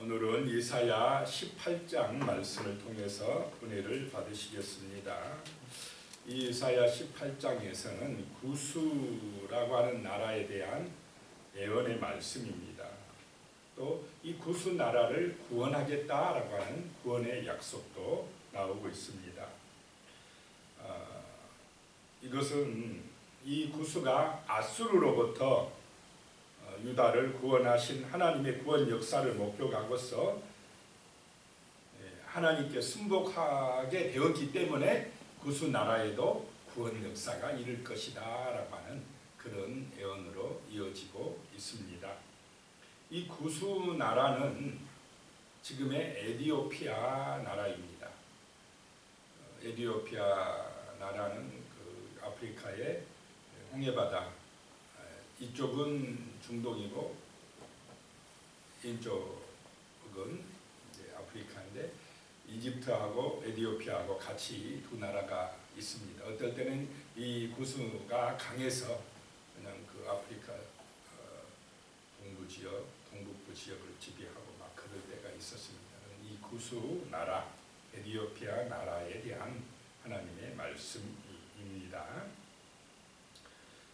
오늘은 이사야 18장 말씀을 통해서 은혜를 받으시겠습니다. 이 이사야 18장에서는 구수라고 하는 나라에 대한 예언의 말씀입니다. 또 이 구수 나라를 구원하겠다라고 하는 구원의 약속도 나오고 있습니다. 아, 이것은 이 구수가 아수르로부터 어, 유다를 구원하신 하나님의 구원 역사를 목표하고서 예, 하나님께 순복하게 되었기 때문에 구수 나라에도 구원 역사가 이를 것이다라고 하는 그런 예언으로 이어지고 있습니다. 이 구수 나라는 지금의 에디오피아 나라입니다. 어, 에디오피아 나라는 그 아프리카의 홍해바다 이쪽은 중동이고 이쪽은 이제 아프리카인데 이집트하고 에디오피아하고 같이 두 나라가 있습니다. 어떨 때는 이 구수가 강해서 그냥 그 아프리카 어, 동부 지역, 동북부 지역을 지배하고 막 그럴 때가 있었습니다. 이 구수 나라, 에디오피아 나라에 대한 하나님의 말씀입니다.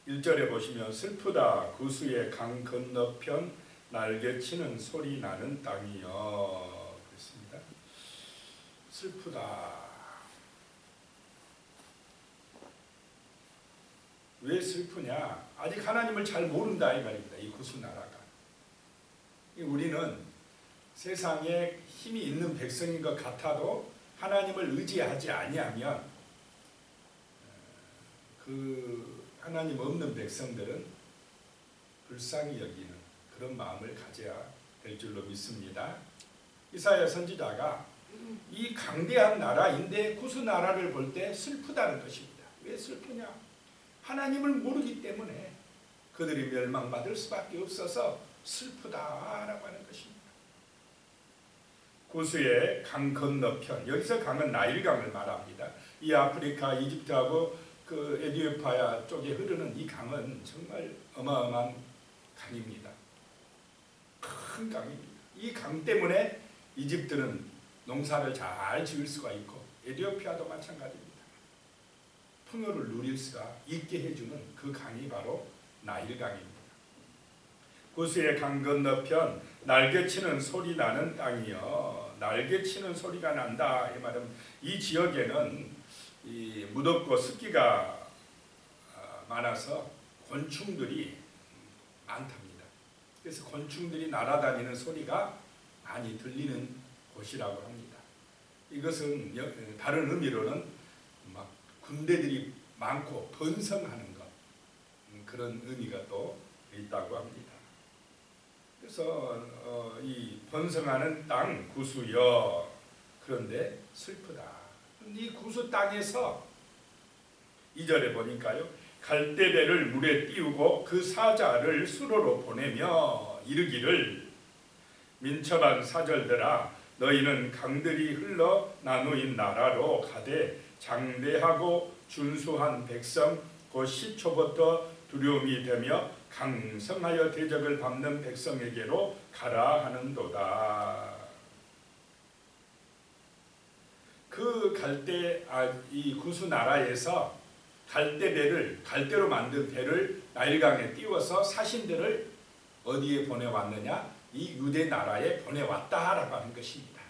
1절에 보시면 슬프다 구수의 강 건너편 날개치는 소리 나는 땅이여 그랬습니다. 슬프다. 왜 슬프냐? 아직 하나님을 잘 모른다 이 말입니다. 이 구수 나라가. 우리는 세상에 힘이 있는 백성인 것 같아도 하나님을 의지하지 아니하면 그 하나님 없는 백성들은 불쌍히 여기는 그런 마음을 가져야 될 줄로 믿습니다. 이사야 선지자가 이 강대한 나라인데 구수 나라를 볼 때 슬프다는 것입니다. 왜 슬프냐? 하나님을 모르기 때문에 그들이 멸망받을 수밖에 없어서 슬프다라고 하는 것입니다. 구수의 강 건너편 여기서 강은 나일강을 말합니다. 이 아프리카 이집트하고 그 에디오피아 쪽에 흐르는 이 강은 정말 어마어마한 강입니다. 큰 강입니다. 이 강 때문에 이집트는 농사를 잘 지을 수가 있고 에디오피아도 마찬가지입니다. 풍요를 누릴 수가 있게 해주는 그 강이 바로 나일강입니다. 구수의 강 건너편 날개치는 소리 나는 땅이여 날개치는 소리가 난다 이 말은 이 지역에는 이 무덥고 습기가 아, 많아서 곤충들이 많답니다. 그래서 곤충들이 날아다니는 소리가 많이 들리는 곳이라고 합니다. 이것은 다른 의미로는 막 군대들이 많고 번성하는 것 음, 그런 의미가 또 있다고 합니다. 그래서 어, 이 번성하는 땅 구수여 그런데 슬프다. 이 구수 땅에서 이절에 보니까요. 갈대배를 물에 띄우고 그 사자를 수로로 보내며 이르기를 민첩한 사절들아 너희는 강들이 흘러 나누인 나라로 가되 장대하고 준수한 백성 곧 시초부터 두려움이 되며 강성하여 대적을 밟는 백성에게로 가라 하는도다. 그 갈대 아, 이 구수 나라에서 갈대 배를 갈대로 만든 배를 나일강에 띄워서 사신들을 어디에 보내왔느냐? 이 유대 나라에 보내왔다라고 하는 것입니다.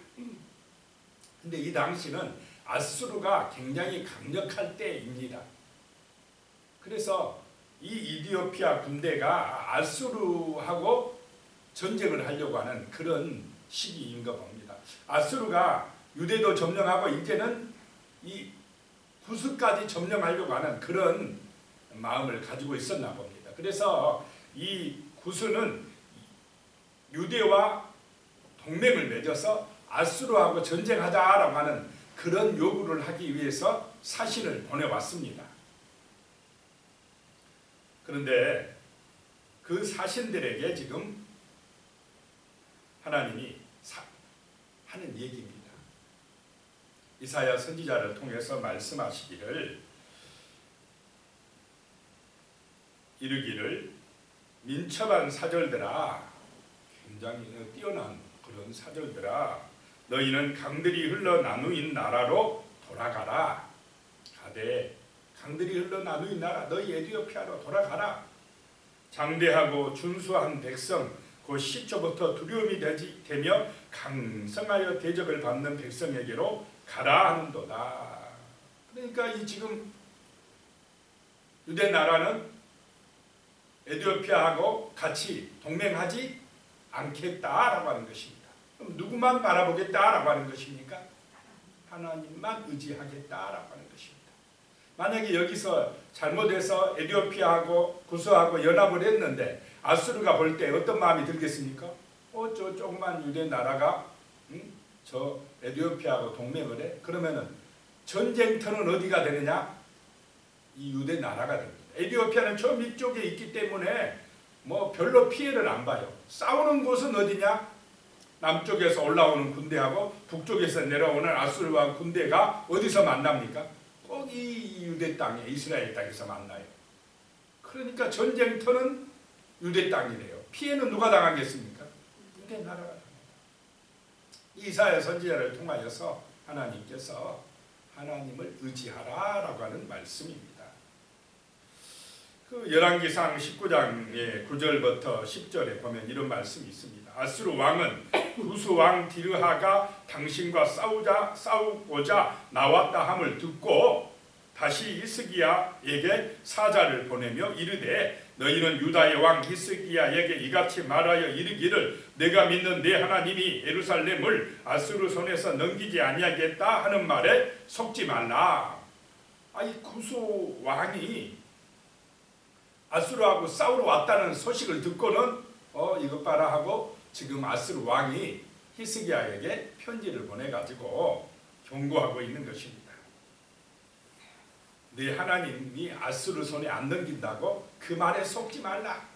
근데 이 당시는 아수르가 굉장히 강력할 때입니다. 그래서 이 이디오피아 군대가 아수르하고 전쟁을 하려고 하는 그런 시기인 가 봅니다. 아수르가 유대도 점령하고 이제는 이 구스까지 점령하려고 하는 그런 마음을 가지고 있었나 봅니다. 그래서 이 구스는 유대와 동맹을 맺어서 아수르하고 전쟁하자라고 하는 그런 요구를 하기 위해서 사신을 보내왔습니다. 그런데 그 사신들에게 지금 하나님이 사, 하는 얘기입니다. 이사야 선지자를 통해서 말씀하시기를 이르기를 민첩한 사절들아 굉장히 뛰어난 그런 사절들아 너희는 강들이 흘러 나누인 나라로 돌아가라. 가되 강들이 흘러 나누인 나라 너희 에디오피아로 돌아가라. 장대하고 준수한 백성 그 시초부터 두려움이 되지, 되며 강성하여 대접을 받는 백성에게로 가라 하는도다. 그러니까 이 지금 유대 나라는 에디오피아하고 같이 동맹하지 않겠다라고 하는 것입니다. 그럼 누구만 바라보겠다라고 하는 것입니까? 하나님만 의지하겠다라고 하는 것입니다. 만약에 여기서 잘못해서 에디오피아하고 구스하고 연합을 했는데 아수르가 볼 때 어떤 마음이 들겠습니까? 어, 저 조그만 유대 나라가 응? 저 에디오피아하고 동맹을 해? 그러면은 전쟁터는 어디가 되느냐? 이 유대 나라가 됩니다. 에디오피아는 저 밑쪽에 있기 때문에 뭐 별로 피해를 안 봐요. 싸우는 곳은 어디냐? 남쪽에서 올라오는 군대하고 북쪽에서 내려오는 아수르와 군대가 어디서 만납니까? 꼭 이 유대 땅에 이스라엘 땅에서 만나요. 그러니까 전쟁터는 유대 땅이래요. 피해는 누가 당하겠습니까? 유대 나라가. 이사야 선지자를 통하여서 하나님께서 하나님을 의지하라라고 하는 말씀입니다. 그 열왕기상 19장의 9절부터 10절에 보면 이런 말씀이 있습니다. 아수르 왕은 구스 왕 디르하가 당신과 싸우자 싸우고자 나왔다 함을 듣고 다시 히스기야에게 사자를 보내며 이르되 너희는 유다의 왕 히스기야에게 이같이 말하여 이르기를 내가 믿는 내 하나님이 예루살렘을 아수르 손에서 넘기지 아니하겠다 하는 말에 속지 말라. 아이 구스 왕이 아수르하고 싸우러 왔다는 소식을 듣고는 어 이것 봐라 하고 지금 아수르 왕이 히스기야에게 편지를 보내 가지고 경고하고 있는 것입니다. 네 하나님이 아수르 손에 안 넘긴다고 그 말에 속지 말라.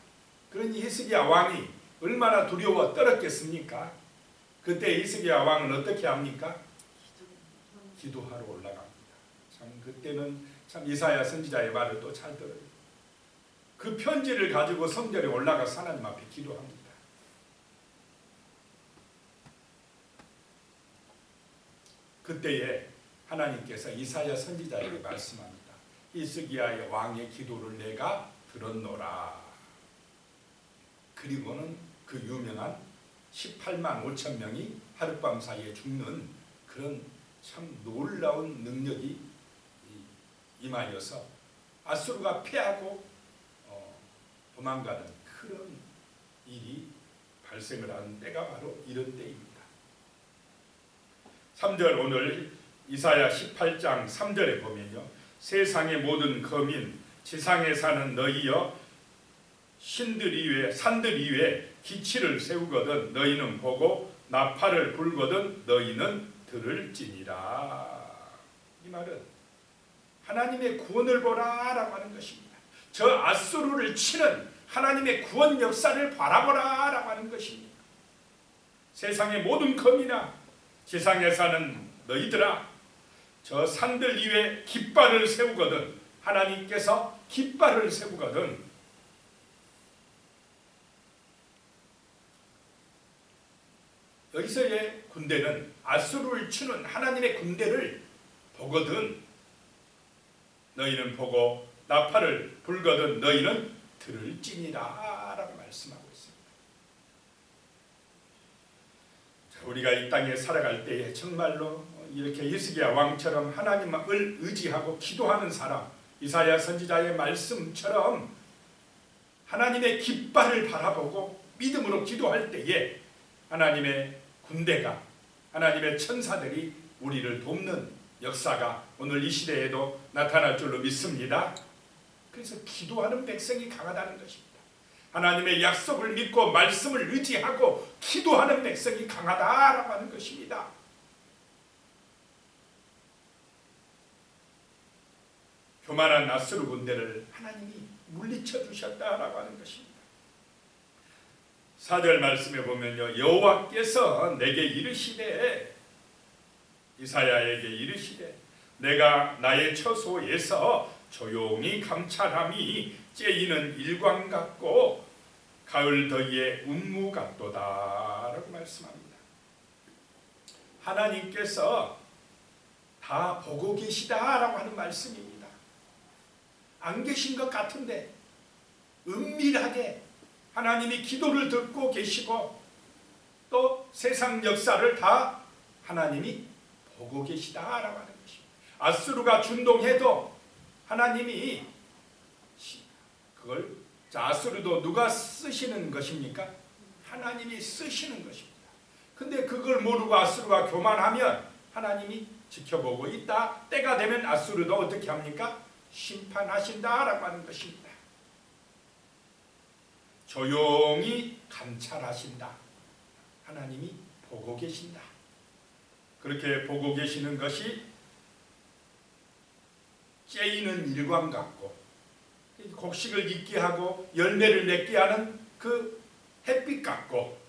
그러니 히스기야 왕이 얼마나 두려워 떨었겠습니까? 그때 히스기야 왕은 어떻게 합니까? 기도하러 올라갑니다. 참 그때는 참 이사야 선지자의 말을 또 잘 들어요. 그 편지를 가지고 성전에 올라가서 하나님 앞에 기도합니다. 그때에 하나님께서 이사야 선지자에게 말씀합니다. 히스기야의 왕의 기도를 내가 들었노라. 그리고는 그 유명한 18만 5천 명이 하룻밤 사이에 죽는 그런 참 놀라운 능력이 임하여서 아수르가 패하고 어, 도망가는 그런 일이 발생을 하는 때가 바로 이런 때입니다. 3절 오늘 이사야 18장 3절에 보면요. 세상의 모든 거민 지상에 사는 너희여 신들 이외 산들 이외 기치를 세우거든 너희는 보고 나팔을 불거든 너희는 들을지니라. 이 말은 하나님의 구원을 보라라고 하는 것입니다. 저 아수르를 치는 하나님의 구원 역사를 바라보라라고 하는 것입니다. 세상의 모든 검이나 지상에 사는 너희들아 저 산들 위에 깃발을 세우거든. 하나님께서 깃발을 세우거든. 여기서의 군대는 아수르를 치는 하나님의 군대를 보거든. 너희는 보고 나팔을 불거든. 너희는 들을지니라 라고 말씀하고 있습니다. 자, 우리가 이 땅에 살아갈 때에 정말로 이렇게 이스기야 왕처럼 하나님을 의지하고 기도하는 사람 이사야 선지자의 말씀처럼 하나님의 깃발을 바라보고 믿음으로 기도할 때에 하나님의 군대가 하나님의 천사들이 우리를 돕는 역사가 오늘 이 시대에도 나타날 줄로 믿습니다. 그래서 기도하는 백성이 강하다는 것입니다. 하나님의 약속을 믿고 말씀을 의지하고 기도하는 백성이 강하다라고 하는 것입니다. 교만한 나스루 군대를 하나님이 물리쳐 주셨다라고 하는 것입니다. 4절 말씀에 보면요. 여호와께서 내게 이르시되 이사야에게 이르시되 내가 나의 처소에서 조용히 감찰함이 째이는 일광 같고 가을 더위의 운무 같도다라고 말씀합니다. 하나님께서 다 보고 계시다라고 하는 말씀입니다. 안 계신 것 같은데 은밀하게 하나님이 기도를 듣고 계시고 또 세상 역사를 다 하나님이 보고 계시다라고 하는 것입니다. 아수르가 준동해도 하나님이 그걸 자, 아수르도 누가 쓰시는 것입니까? 하나님이 쓰시는 것입니다. 근데 그걸 모르고 아수르가 교만하면 하나님이 지켜보고 있다. 때가 되면 아수르도 어떻게 합니까? 심판하신다라고 하는 것입니다. 조용히 감찰하신다. 하나님이 보고 계신다. 그렇게 보고 계시는 것이 째이는 일광 같고 곡식을 익게 하고 열매를 맺게 하는 그 햇빛 같고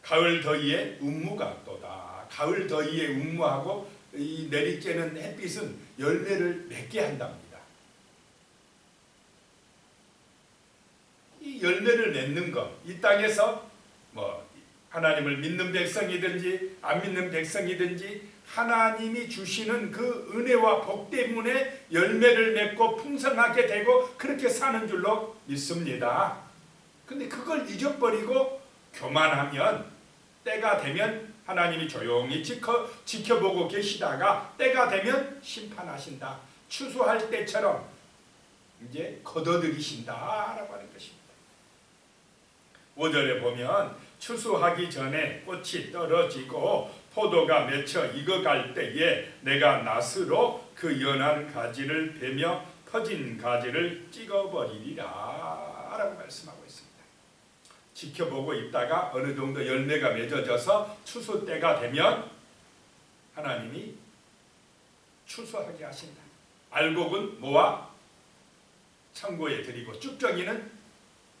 가을 더위에 운무 같도다. 가을 더위에 운무하고 이 내리쬐는 햇빛은 열매를 맺게 한답니다. 이 열매를 맺는 것, 이 땅에서 뭐 하나님을 믿는 백성이든지 안 믿는 백성이든지 하나님이 주시는 그 은혜와 복 때문에 열매를 맺고 풍성하게 되고 그렇게 사는 줄로 믿습니다. 근데 그걸 잊어버리고 교만하면 때가 되면 하나님이 조용히 지켜, 지켜보고 계시다가 때가 되면 심판하신다. 추수할 때처럼 이제 걷어들이신다라고 하는 것입니다. 5절에 보면 추수하기 전에 꽃이 떨어지고 포도가 맺혀 익어갈 때에 내가 낫으로 그 연한 가지를 베며 퍼진 가지를 찍어버리리라 라고 말씀하고. 지켜보고 있다가 어느 정도 열매가 맺어져서 추수 때가 되면 하나님이 추수하게 하신다. 알곡은 모아 창고에 드리고 쭉정이는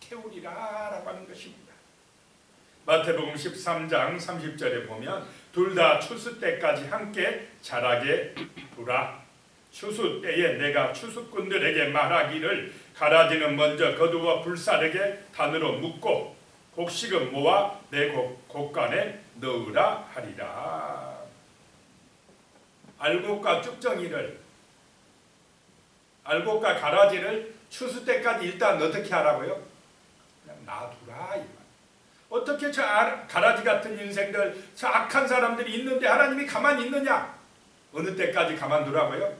태우리라 라고 하는 것입니다. 마태복음 13장 30절에 보면 둘 다 추수 때까지 함께 자라게 두라. 추수 때에 내가 추수꾼들에게 말하기를 가라지는 먼저 거두어 불사르게 단으로 묶고 곡식은 모아 내 곡, 곡간에 넣으라 하리라. 알곡과 쭉정이를 알곡과 가라지를 추수 때까지 일단 어떻게 하라고요? 그냥 놔두라 이 말. 어떻게 저 가라지 같은 인생들, 저 악한 사람들이 있는데 하나님이 가만히 있느냐? 어느 때까지 가만두라고요?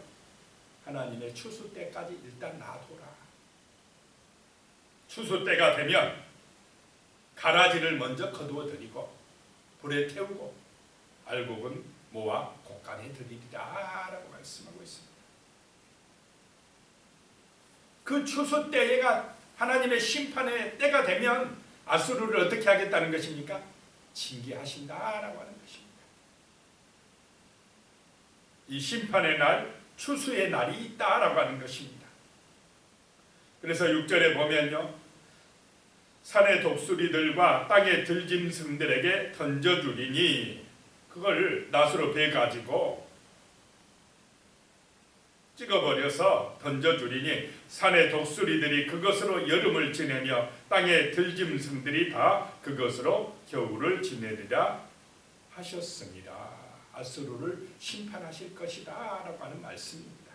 하나님의 추수 때까지 일단 놔둬라. 추수 때가 되면 가라지를 먼저 거두어 드리고 불에 태우고 알곡은 모아 곡간에 드리리라 라고 말씀하고 있습니다. 그 추수 때가 하나님의 심판의 때가 되면 아수르를 어떻게 하겠다는 것입니까? 징계하신다라고 하는 것입니다. 이 심판의 날, 추수의 날이 있다라고 하는 것입니다. 그래서 6절에 보면요. 산의 독수리들과 땅의 들짐승들에게 던져주리니 그걸 낫으로 배 가지고 찍어버려서 던져주리니 산의 독수리들이 그것으로 여름을 지내며 땅의 들짐승들이 다 그것으로 겨울을 지내리라 하셨습니다. 아수르를 심판하실 것이다 라고 하는 말씀입니다.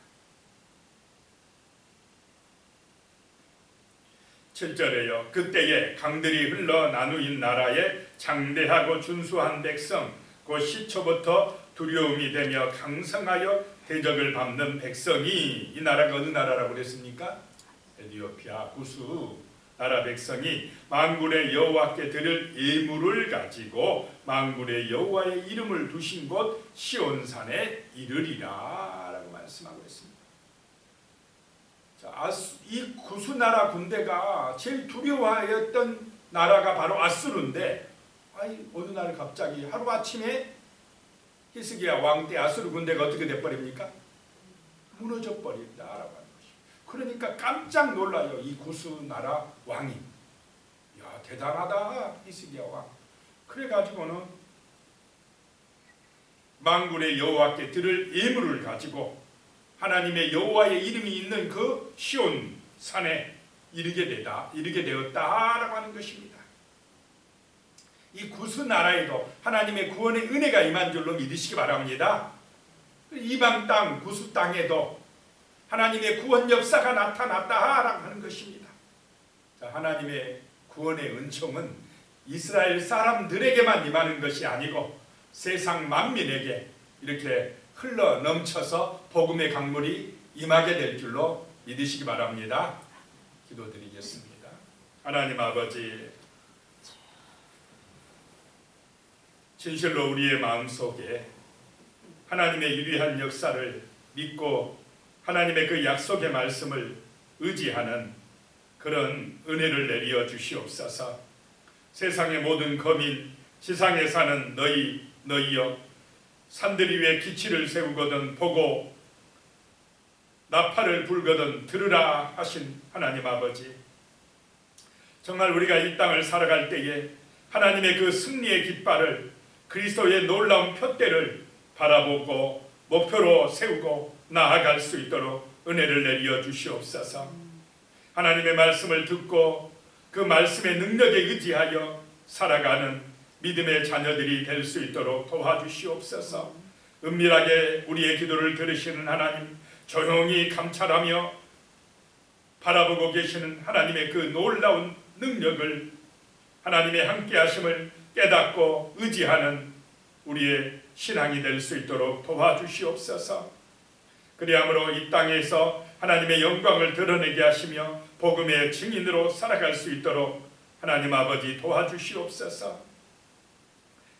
7절에요. 그때에 강들이 흘러 나누인 나라에 장대하고 준수한 백성 곧 시초부터 두려움이 되며 강성하여 대적을 밟는 백성이 이 나라가 어느 나라라고 그랬습니까? 에디오피아 구수 나라 백성이 만군의 여호와께 드릴 예물을 가지고 만군의 여호와의 이름을 두신 곳 시온산에 이르리라라고 말씀하고 있습니다. 자, 아수, 이 구수 나라 군대가 제일 두려워하였던 나라가 바로 아수르인데 아이 어느 날 갑자기 하루 아침에 히스기야 왕 때 아수르 군대가 어떻게 돼 버립니까? 무너져 버린다라고 하는 것이. 그러니까 깜짝 놀라요 이 구수 나라 왕이. 야 대단하다 히스기야 왕. 그래 가지고는 만군의 여호와께 들을 예물을 가지고 하나님의 여호와의 이름이 있는 그 시온 산에 이르게 되다 이르게 되었다라고 하는 것입니다. 이 구수 나라에도 하나님의 구원의 은혜가 임한 줄로 믿으시기 바랍니다. 이방 땅 구수 땅에도 하나님의 구원 역사가 나타났다라고 하는 것입니다. 자, 하나님의 구원의 은총은 이스라엘 사람들에게만 임하는 것이 아니고 세상 만민에게 이렇게 흘러 넘쳐서 복음의 강물이 임하게 될 줄로 믿으시기 바랍니다. 기도드리겠습니다. 하나님 아버지 진실로 우리의 마음 속에 하나님의 유리한 역사를 믿고 하나님의 그 약속의 말씀을 의지하는 그런 은혜를 내리어 주시옵소서. 세상의 모든 거민, 지상에 사는 너희 너희여 산들 위에 기치를 세우거든 보고 나팔을 불거든 들으라 하신 하나님 아버지. 정말 우리가 이 땅을 살아갈 때에 하나님의 그 승리의 깃발을 그리스도의 놀라운 표대를 바라보고 목표로 세우고 나아갈 수 있도록 은혜를 내리어 주시옵소서. 하나님의 말씀을 듣고 그 말씀의 능력에 의지하여 살아가는 믿음의 자녀들이 될 수 있도록 도와주시옵소서. 은밀하게 우리의 기도를 들으시는 하나님, 조용히 감찰하며 바라보고 계시는 하나님의 그 놀라운 능력을 하나님의 함께하심을 깨닫고 의지하는 우리의 신앙이 될 수 있도록 도와주시옵소서. 그리함으로 이 땅에서 하나님의 영광을 드러내게 하시며 복음의 증인으로 살아갈 수 있도록 하나님 아버지 도와주시옵소서.